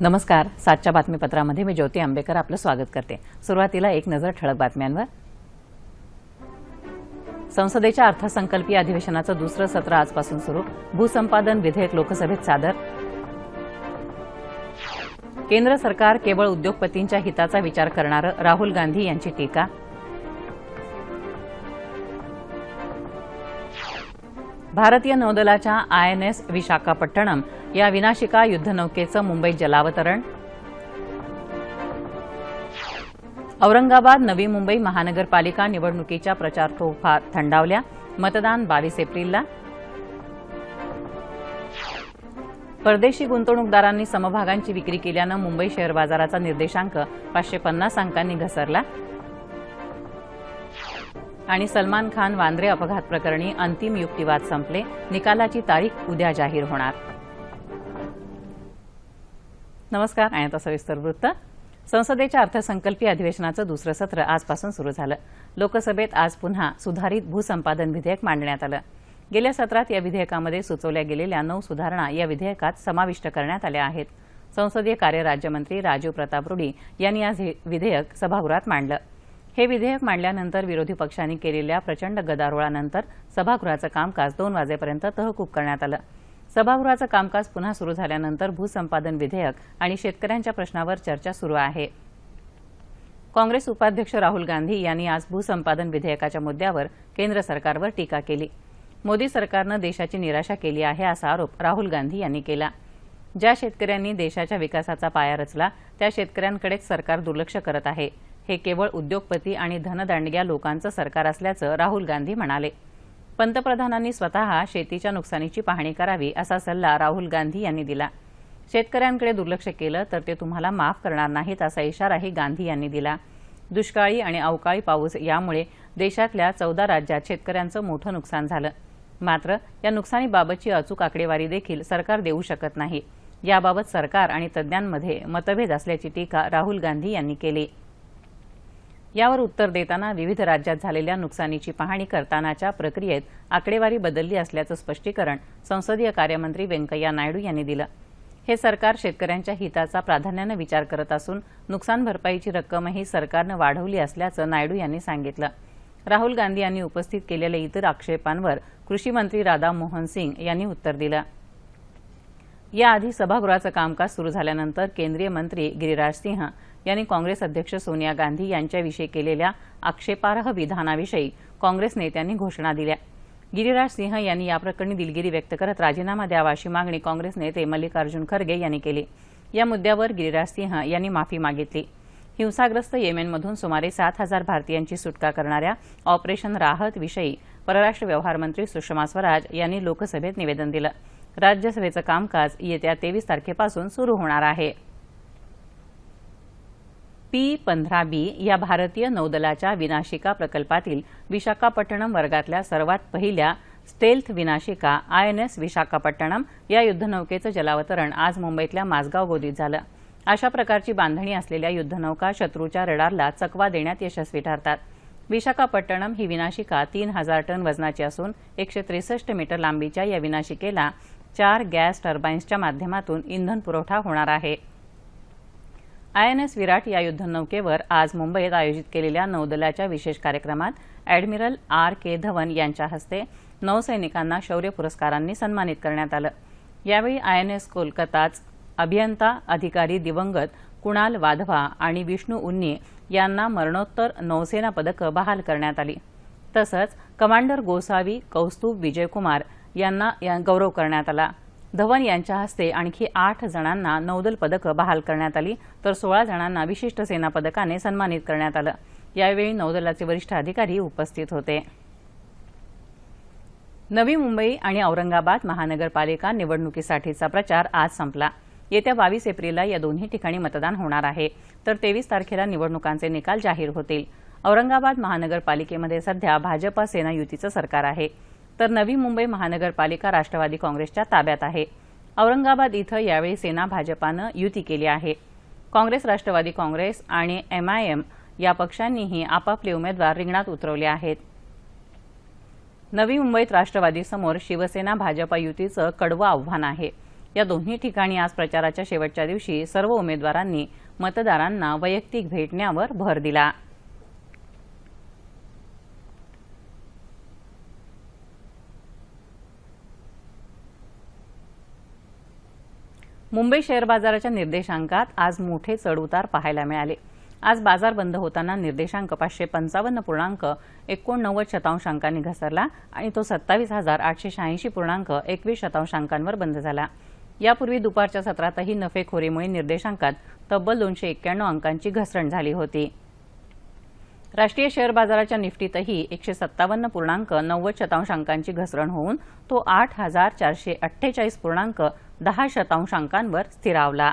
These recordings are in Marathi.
नमस्कार सातच्या बातमीपत्रामध्ये मी ज्योती आंबेकर आपलं स्वागत करते. सुरुवातीला एक नजर ठळक बातम्यांवर. संसदेच्या अर्थसंकल्पीय अधिवेशनाचं दुसरं सत्र आजपासून सुरू. भूसंपादन विधेयक लोकसभेत सादर. केंद्र सरकार केवळ उद्योगपतींच्या हिताचा विचार करणारं राहुल गांधी यांची टीका. भारतीय नौदलाच्या आयएनएस विशाखापट्टणम या विनाशिका युद्धनौकेचं मुंबईत जलावतरण. औरंगाबाद नवी मुंबई महानगरपालिका निवडणुकीच्या प्रचार तोफा थंडावल्या. मतदान बावीस एप्रिलला. परदेशी गुंतवणूकदारांनी समभागांची विक्री केल्यानं मुंबई शेअर बाजाराचा निर्देशांक पाचशे पन्नास अंकांनी घसरला. आणि सलमान खान वांद्रे अपघात प्रकरणी अंतिम युक्तिवाद संपले. निकालाची तारीख उद्या जाहीर होणार. नमस्कार आणि आता सविस्तर वृत्त. संसदेच्या अर्थसंकल्पीय अधिवेशनाचं दुसरं सत्र आजपासून सुरू झालं. लोकसभेत आज पुन्हा सुधारित भूसंपादन विधेयक मांडण्यात आलं. गेल्या सत्रात या विधेयकामध्ये सुचवल्या गेलेल्या नऊ सुधारणा या विधेयकात समाविष्ट करण्यात आल्या आहेत. संसदीय कार्य राज्यमंत्री राजीव प्रताप रुडी यांनी आज हे विधेयक सभागृहात मांडलं. हे विधेयक मांडल्यानंतर विरोधी पक्षांनी केलेल्या प्रचंड गदारोळानंतर सभागृहाचं कामकाज दोन वाजेपर्यंत तहकूब करण्यात आलं. सभागृहाचं कामकाज पुन्हा सुरू झाल्यानंतर भूसंपादन विधेयक आणि शेतकऱ्यांच्या प्रश्नावर चर्चा सुरू आहे. काँग्रेस उपाध्यक्ष राहुल गांधी यांनी आज भूसंपादन विधेयकाच्या मुद्द्यावर केंद्र सरकारवर टीका केली. मोदी सरकारनं देशाची निराशा केली आहे असा आरोप राहुल गांधी यांनी केला. ज्या शेतकऱ्यांनी देशाच्या विकासाचा पाया रचला त्या शेतकऱ्यांकडेच सरकार दुर्लक्ष करत आहे. हे केवळ उद्योगपती आणि धनदांडग्या लोकांचं सरकार असल्याचं राहुल गांधी म्हणाले. पंतप्रधानांनी स्वतः शेतीच्या नुकसानीची पाहणी करावी असा सल्ला राहुल गांधी यांनी दिला. शेतकऱ्यांकडे दुर्लक्ष केलं तर ते तुम्हाला माफ करणार नाहीत असा इशाराही गांधी यांनी दिला. दुष्काळी आणि अवकाळी पाऊस यामुळे देशातल्या चौदा राज्यात शेतकऱ्यांचं मोठं नुकसान झालं. मात्र या नुकसानीबाबतची अचूक आकडेवारी देखील सरकार देऊ शकत नाही. याबाबत सरकार आणि तज्ज्ञांमध्ये मतभेद असल्याची टीका राहुल गांधी यांनी केली. यावर उत्तर देताना विविध राज्यात झालेल्या नुकसानीची पाहणी करतानाच्या प्रक्रियेत आकडेवारी बदलली असल्याचं स्पष्टीकरण संसदीय कार्यमंत्री व्यंकय्या नायडू यांनी दिलं. हे सरकार शेतकऱ्यांच्या हिताचा प्राधान्यानं विचार करत असून नुकसान भरपाईची रक्कमही सरकारनं वाढवली असल्याचं नायडू यांनी सांगितलं. राहुल गांधी यांनी उपस्थित केलेल्या इतर आक्षेपांवर कृषी मंत्री राधा मोहन सिंग यांनी उत्तर दिलं. याआधी सभागृहाचं कामकाज सुरू झाल्यानंतर केंद्रीय मंत्री गिरिराज सिंह यांनी काँग्रेस अध्यक्ष सोनिया गांधी यांच्याविषयी केलेल्या आक्षेपार्ह विधानाविषयी काँग्रेस नेत्यांनी घोषणा दिल्या. गिरिराज सिंह यांनी याप्रकरणी दिलगिरी व्यक्त करत राजीनामा द्यावा अशी मागणी काँग्रेस नेते मल्लिकार्जुन खरगे यांनी केली. या मुद्द्यावर गिरिराज सिंह यांनी माफी मागितली. हिंसाग्रस्त येमेनमधून सुमारे सात हजार भारतीयांची सुटका करणाऱ्या ऑपरेशन राहत विषयी परराष्ट्र व्यवहार मंत्री सुषमा स्वराज यांनी लोकसभेत निवेदन दिलं. राज्यसभेचं कामकाज येत्या तेवीस तारखेपासून सुरू होणार आहे. पी पंधरा बी या भारतीय नौदलाच्या विनाशिका प्रकल्पातील विशाखापट्टणम वर्गातल्या सर्वात पहिल्या स्टेल्थ विनाशिका आयएनएस विशाखापट्टणम या युद्धनौकेचं जलावतरण आज मुंबईतल्या माझगाव गोदीत झालं. अशा प्रकारची बांधणी असलेल्या युद्धनौका शत्रूच्या रडारला चकवा देण्यात यशस्वी ठरतात. विशाखापट्टणम ही विनाशिका तीन हजार टन वजनाची असून एकशे त्रेसष्ट मीटर लांबीच्या या विनाशिकेला चार गॅस टर्बाईन्सच्या माध्यमातून इंधन पुरवठा होणार आहे. आयएनएस विराट या युद्धनौकेवर आज मुंबईत आयोजित केलेल्या नौदलाच्या विशेष कार्यक्रमात अॅडमिरल आर के धवन यांच्या हस्ते नौसैनिकांना शौर्य पुरस्कारांनी सन्मानित करण्यात आलं. यावेळी आयएनएस कोलकाताच अभियंता अधिकारी दिवंगत कुणाल वाधवा आणि विष्णू उन्नी यांना मरणोत्तर नौसेना पदकं बहाल करण्यात आली. तसंच कमांडर गोसावी कौस्तुभ विजयकुमार यांना गौरव करण्यात आला. धवन यांच्या हस्ते आणखी आठ जणांना नौदल पदकं बहाल करण्यात आली तर सोळा जणांना विशिष्ट सेना पदकाने सन्मानित करण्यात आलं. यावेळी नौदलाचे वरिष्ठ अधिकारी उपस्थित होते. नवी मुंबई आणि औरंगाबाद महानगरपालिका निवडणुकीसाठीचा प्रचार आज संपला. येत्या बावीस एप्रिलला या दोन्ही ठिकाणी मतदान होणार आहे तर तेवीस तारखेला निवडणुकांचे निकाल जाहीर होतील. औरंगाबाद महानगरपालिकेमध्ये सध्या भाजपा सेना युतीचं सरकार आहे. तर नवी मुंबई महानगरपालिका राष्ट्रवादी काँग्रेसच्या ताब्यात आहे. औरंगाबाद इथं यावेळी सेना भाजपानं युती केली आहे. काँग्रेस राष्ट्रवादी काँग्रेस आणि एमआयएम या पक्षांनीही आपापले उमेदवार रिंगणात उतरवले आहेत. नवी मुंबईत राष्ट्रवादीसमोर शिवसेना भाजपा युतीचं कडवं आव्हान आहे. या दोन्ही ठिकाणी आज प्रचाराच्या शेवटच्या दिवशी सर्व उमेदवारांनी मतदारांना वैयक्तिक भेटण्यावर भर दिला. मुंबई शेअर बाजाराच्या निर्देशांकात आज मोठे चढउतार पाहायला मिळाले. आज बाजार बंद होताना निर्देशांक पाचशे पंचावन्न पूर्णांक एकोणनव्वद शतांशांकांनी घसरला आणि तो सत्तावीस हजार आठशे शहाऐंशी पूर्णांक एकवीस शतांशांकांवर बंद झाला. यापूर्वी दुपारच्या सत्रातही नफेखोरीमुळे निर्देशांकात तब्बल दोनशे एक्क्याण्णव अंकांची घसरण झाली होती. राष्ट्रीय शेअर बाजाराच्या निफ्टीतही एकशे सत्तावन्न पूर्णांक नव्वद शतांशांकांची घसरण होऊन तो आठ हजार चारशे अठ्ठेचाळीस पूर्णांक दहा शतांशांकांवर स्थिरावला.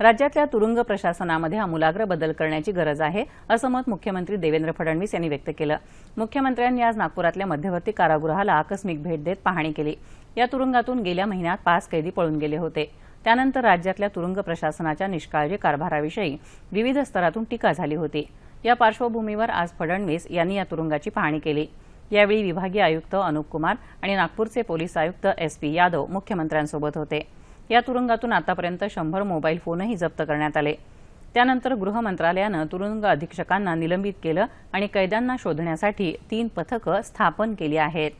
राज्यातल्या तुरुंग प्रशासनामध्ये आमूलाग्र बदल करण्याची गरज आहे असं मत मुख्यमंत्री देवेंद्र फडणवीस यांनी व्यक्त केलं. मुख्यमंत्र्यांनी आज नागपुरातल्या मध्यवर्ती कारागृहाला आकस्मिक भेट देत पाहणी केली. या तुरुंगातून गेल्या महिन्यात पाच कैदी पळून गेले होते. त्यानंतर राज्यातल्या तुरुंग प्रशासनाच्या निष्काळजी कारभाराविषयी विविध स्तरातून टीका झाली होती. या पार्श्वभूमीवर आज फडणवीस यांनी या तुरुंगाची पाहणी केली. यावेळी विभागीय आयुक्त अनुप कुमार आणि नागपूरचे पोलीस आयुक्त एस पी यादव मुख्यमंत्र्यांसोबत होते. या तुरुंगातून आतापर्यंत शंभर मोबाईल फोनही जप्त करण्यात आले. त्यानंतर गृह मंत्रालयानं तुरुंग अधीक्षकांना निलंबित केलं आणि कैद्यांना शोधण्यासाठी तीन पथकं स्थापन केली आहेत.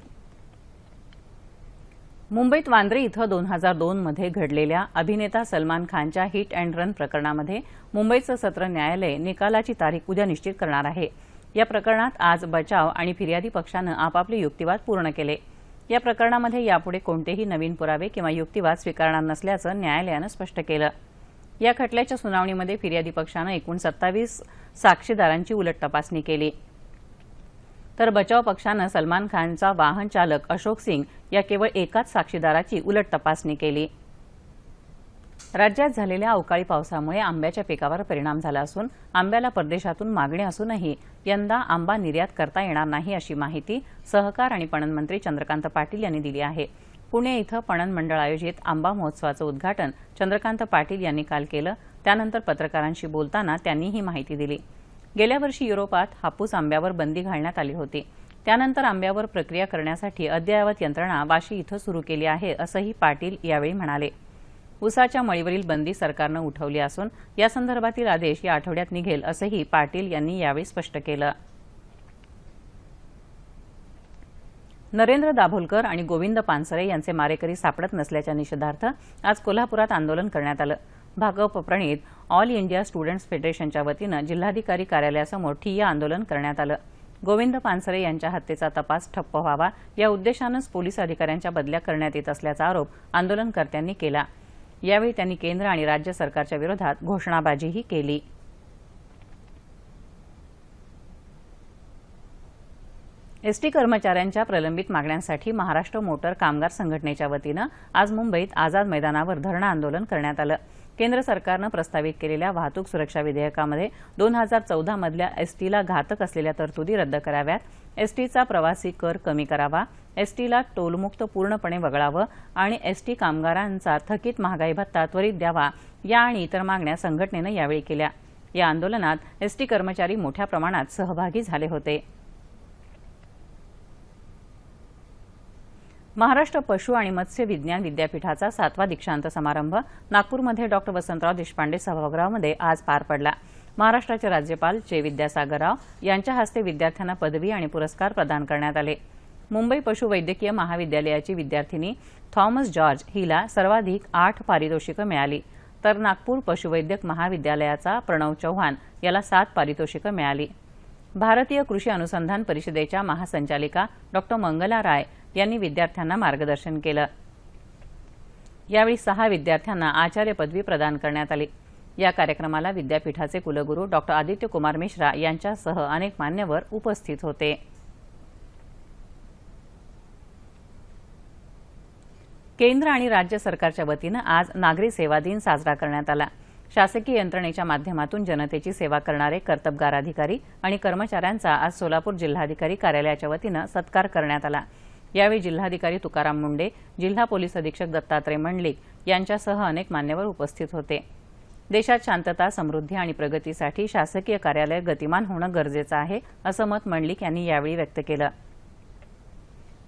मुंबईत वांद्रे इथं दोन हजार दोनमध्ये घडलेल्या अभिनेता सलमान खानच्या हिट अँड रन प्रकरणामध्ये मुंबईचं सत्र न्यायालय निकालाची तारीख उद्या निश्चित करणार आहे. या प्रकरणात आज बचाव आणि फिर्यादी पक्षानं आपापले युक्तिवाद पूर्ण केले. या प्रकरणामध्ये यापुढे कोणतेही नवीन पुरावे किंवा युक्तिवाद स्वीकारणार नसल्याचं न्यायालयानं स्पष्ट केलं. या खटल्याच्या सुनावणीमध्ये फिर्यादी पक्षानं एकूण सत्तावीस साक्षीदारांची उलट तपासणी केली. तर बचाव पक्षानं सलमान खानचा वाहन चालक अशोक सिंग या केवळ एकाच साक्षीदाराची उलट तपासणी केली. राज्यात झालेल्या अवकाळी पावसामुळे आंब्याच्या पिकावर परिणाम झाला असून आंब्याला परदेशातून मागणी असूनही यंदा आंबा निर्यात करता येणार नाही अशी माहिती सहकार आणि पणन मंत्री चंद्रकांत पाटील यांनी दिली आहे. पुणे इथं पणन मंडळ आयोजित आंबा महोत्सवाचं उद्घाटन चंद्रकांत पाटील यांनी काल केलं. त्यानंतर पत्रकारांशी बोलताना त्यांनी ही माहिती दिली. गेल्या वर्षी युरोपात हापूस आंब्यावर बंदी घालण्यात आली होती. त्यानंतर आंब्यावर प्रक्रिया करण्यासाठी अद्ययावत यंत्रणा वाशी इथं सुरू केली आहे असंही पाटील यावेळी म्हणाले. उसाच्या मळीवरील बंदी सरकारनं उठवली असून यासंदर्भातील आदेश या आठवड्यात निघेल असंही पाटील यांनी यावेळी स्पष्ट केलं. नरेंद्र दाभोलकर आणि गोविंद पानसरे यांचे मारेकरी सापडत नसल्याच्या निषेधार्थ आज कोल्हापुरात आंदोलन करण्यात आलं. भाकप प्रणित ऑल इंडिया स्टुडंट्स फेडरेशनच्या वतीनं जिल्हाधिकारी कार्यालयासमोर ठिय्या आंदोलन करण्यात आलं. गोविंद पानसरे यांच्या हत्येचा तपास ठप्प व्हावा या उद्देशानंच पोलीस अधिकाऱ्यांच्या बदल्या करण्यात येत असल्याचा आरोप आंदोलनकर्त्यांनी केला. यावेळी त्यांनी केंद्र आणि राज्य सरकारच्या विरोधात घोषणाबाजीही केली. एसटी कर्मचाऱ्यांच्या प्रलंबित मागण्यांसाठी महाराष्ट्र मोटर कामगार संघटनेच्या वतीनं आज मुंबईत आझाद मैदानावर धरणं आंदोलन करण्यात आलं. केंद्र सरकारनं प्रस्तावित केलेल्या वाहतूक सुरक्षा विधेयकामध्ये दोन हजार चौदामधल्या एसटीला घातक असलेल्या तरतुदी रद्द कराव्यात. एसटीचा प्रवासी कर कमी करावा एसटीला टोलमुक्त पूर्णपणे वगळावं आणि एसटी कामगारांचा थकीत महागाई भत्ता त्वरित द्यावा या आणि इतर मागण्या संघटनेनं यावेळी केल्या. या आंदोलनात एसटी कर्मचारी मोठ्या प्रमाणात सहभागी झाले होते. महाराष्ट्र पशु आणि मत्स्य विज्ञान विद्यापीठाचा सातवा दीक्षांत समारंभ नागपूरमध्ये डॉक्टर वसंतराव देशपांडे सभागृहामध्ये आज पार पडला. महाराष्ट्राचे राज्यपाल चे विद्यासागर राव यांच्या हस्ते विद्यार्थ्यांना पदवी आणि पुरस्कार प्रदान करण्यात आले. मुंबई पशुवैद्यकीय महाविद्यालयाची विद्यार्थिनी थॉमस जॉर्ज हिला सर्वाधिक आठ पारितोषिकं मिळाली. तर नागपूर पशुवैद्यक महाविद्यालयाचा प्रणव चव्हाण याला सात पारितोषिकं मिळाली. भारतीय कृषी अनुसंधान परिषदेच्या महासंचालिका डॉक्टर मंगला राय यांनी विद्यार्थ्यांना मार्गदर्शन केलं. यावेळी सहा विद्यार्थ्यांना आचार्य पदवी प्रदान करण्यात आली. या कार्यक्रमाला विद्यापीठाचे कुलगुरू डॉक्टर आदित्य कुमार मिश्रा यांच्यासह अनेक मान्यवर उपस्थित होते. केंद्र आणि राज्य सरकारच्या वतीनं आज नागरी सेवा दिन साजरा करण्यात आला. शासकीय यंत्रणेच्या माध्यमातून जनतेची सेवा करणारे कर्तबगार अधिकारी आणि कर्मचाऱ्यांचा आज सोलापूर जिल्हाधिकारी कार्यालयाच्या वतीनं सत्कार करण्यात आला. यावेळी जिल्हाधिकारी तुकाराम मुंडे जिल्हा पोलीस अधीक्षक दत्तात्रय मंडलिक यांच्यासह अनेक मान्यवर उपस्थित होते. देशात शांतता समृद्धी आणि प्रगतीसाठी शासकीय कार्यालय गतिमान होणं गरजेचं आहे असं मत मंडलिक यांनी यावेळी व्यक्त केलं.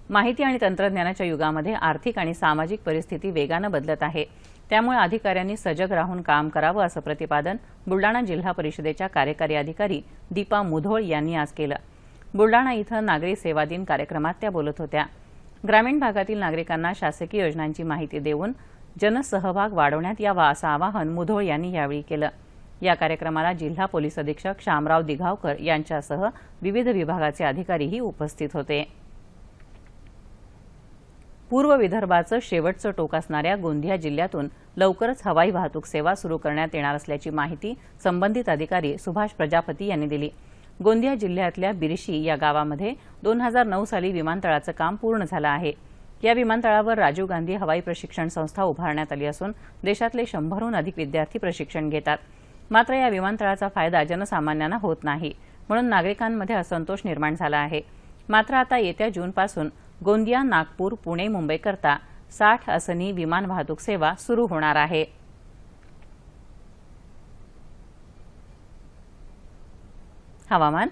माहिती आणि तंत्रज्ञानाच्या युगामध्ये आर्थिक आणि सामाजिक परिस्थिती वेगानं बदलत आहे. त्यामुळे अधिकाऱ्यांनी सजग राहून काम करावं असं प्रतिपादन बुलडाणा जिल्हा परिषदेच्या कार्यकारी अधिकारी दीपा मुधोळ यांनी आज केलं. बुलडाणा इथं नागरी सेवा दिन कार्यक्रमात त्या बोलत होत्या. ग्रामीण भागातील नागरिकांना शासकीय योजनांची माहिती देऊन जनसहभाग वाढवण्यात यावा असं आवाहन मुधोळ यांनी यावेळी केलं. या कार्यक्रमाला जिल्हा पोलीस अधीक्षक शामराव दिघावकर यांच्यासह विविध विभागाचे अधिकारीही उपस्थित होते. पूर्व विदर्भाचं शेवटचं टोक असणाऱ्या गोंदिया जिल्ह्यातून लवकरच हवाई वाहतूक सेवा सुरू करण्यात येणार असल्याची माहिती संबंधित अधिकारी सुभाष प्रजापती यांनी दिली. गोंदिया जिल्ह्यातल्या बिरशी या गावामध्ये दोन हजार नऊ साली विमानतळाचं काम पूर्ण झालं आहे. या विमानतळावर राजीव गांधी हवाई प्रशिक्षण संस्था उभारण्यात आली असून देशातले शंभरहून अधिक विद्यार्थी प्रशिक्षण घेतात. मात्र या विमानतळाचा फायदा जनसामान्यांना होत नाही म्हणून नागरिकांमध्ये असंतोष निर्माण झाला आहे. मात्र आता येत्या जूनपासून गोंदिया नागपूर पुणे मुंबईकरता साठ असनी विमान वाहतूक सेवा सुरू होणार आहे. हवामान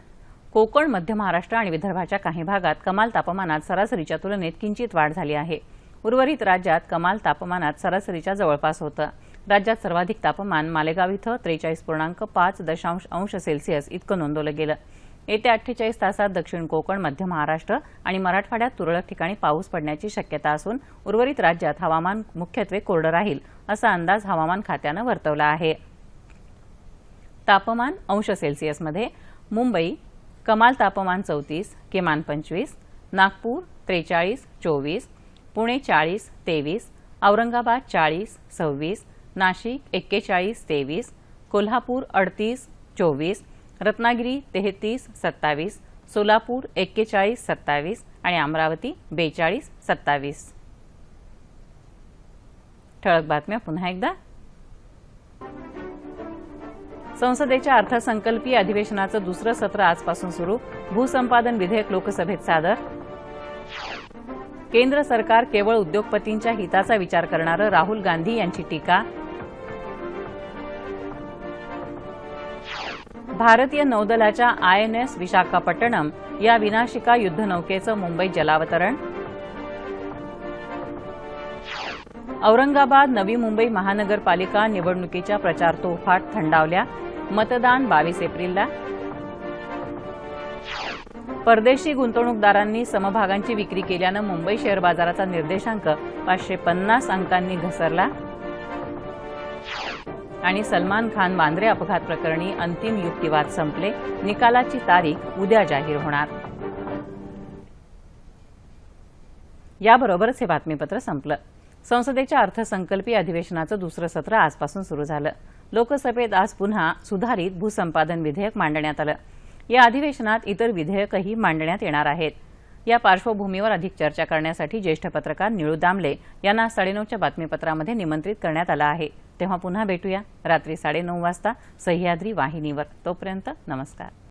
कोकण मध्य महाराष्ट्र आणि विदर्भाच्या काही भागात कमाल तापमानात सरासरीच्या तुलनेत किंचित वाढ झाली आहे. उर्वरित राज्यात कमाल तापमानात सरासरीच्या जवळपास होतं. राज्यात सर्वाधिक तापमान मालेगाव इथं त्रेचाळीस पूर्णांक पाच दशांश अंश सेल्सिअस इतकं नोंदवलं गेलं. येत्या अठ्ठेचाळीस तासात दक्षिण कोकण मध्य महाराष्ट्र आणि मराठवाड्यात तुरळक ठिकाणी पाऊस पडण्याची शक्यता असून उर्वरित राज्यात हवामान मुख्यत्वे कोरडं राहील असा अंदाज हवामान खात्यानं वर्तवला आहे. तापमान अंश सेल्सिअसमध्ये मुंबई कमाल तापमान चौतीस किमान पंचवीस नागपूर त्रेचाळीस चोवीस पुणे चाळीस तेवीस औरंगाबाद चाळीस सव्वीस नाशिक एक्केचाळीस तेवीस कोल्हापूर अडतीस चोवीस रत्नागिरी तेहतीस सत्तावीस सोलापूर एक्केचाळीस सत्तावीस आणि अमरावती बेचाळीस सत्तावीस. ठळक बातम्या पुन्हा एकदा संसदेच्या अर्थसंकल्पीय अधिवेशनाचं दुसरं सत्र आजपासून सुरू. भूसंपादन विधेयक लोकसभेत सादर. केंद्र सरकार केवळ उद्योगपतींच्या हिताचा विचार करणारं राहुल गांधी यांची टीका. भारतीय नौदलाच्या आयएनएस विशाखापट्टणम या विनाशिका युद्धनौकेचं मुंबईत जलावतरण. औरंगाबाद नवी मुंबई महानगरपालिका निवडणुकीच्या प्रचार तोफाट थंडावल्या. मतदान बावीस एप्रिलला. परदेशी गुंतवणूकदारांनी समभागांची विक्री केल्यानं मुंबई शेअर बाजाराचा निर्देशांक पाचशे पन्नास अंकांनी घसरला. आणि सलमान खान वांद्रे अपघात प्रकरणी अंतिम युक्तिवाद संपले. निकालाची तारीख उद्या जाहीर होणार. याबरोबरच हे बातमीपत्र संपलं. संसदेच्या अर्थसंकल्पीय अधिवेशनाचं दुसरं सत्र आजपासून सुरू झालं. लोकसभेत आज पुन्हा सुधारित भूसंपादन विधेयक मांडण्यात आलं. या अधिवेशनात इतर विधेयकही मांडण्यात येणार आहेत. या पार्श्वभूमीवर अधिक चर्चा करण्यासाठी ज्येष्ठ पत्रकार निळू दामले यांना साडेनऊच्या बातमीपत्रामध्ये निमंत्रित करण्यात आलं आहे. तेव्हा पुन्हा भेटूया. रात्री साडेनऊ वाजता सह्याद्री वाहिनीवर. तोपर्यंत नमस्कार.